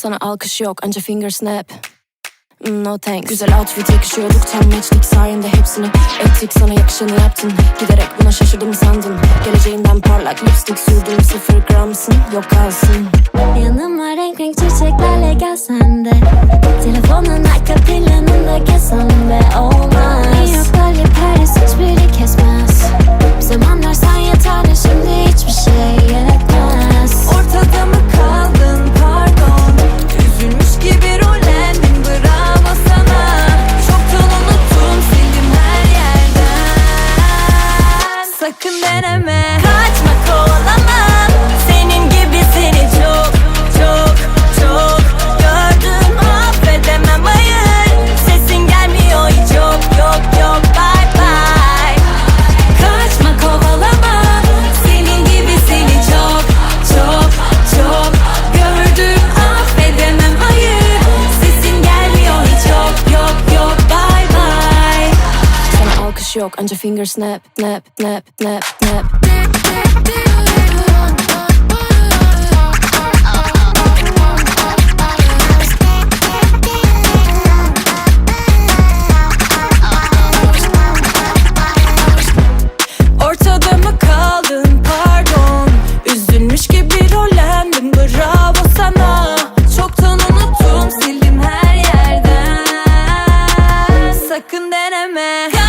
Sana alkış yok anca finger snap. Mm, no thanks. Güzel outfit yakışıyorduk tam meçlik sayende hepsini Ettik. Sana yakışanı yaptın Giderek buna şaşırdım sandın Geleceğinden parlak lipstick sürdüm sıfır gramsın Yok kalsın. enemy duruş yok. Anca finger snap snap snap snap snap. Ortada mı kaldın? Pardon. Üzülmüş gibi rollendim. Bravo sana. Çoktan unuttum. Sildim her yerden. Sakın deneme.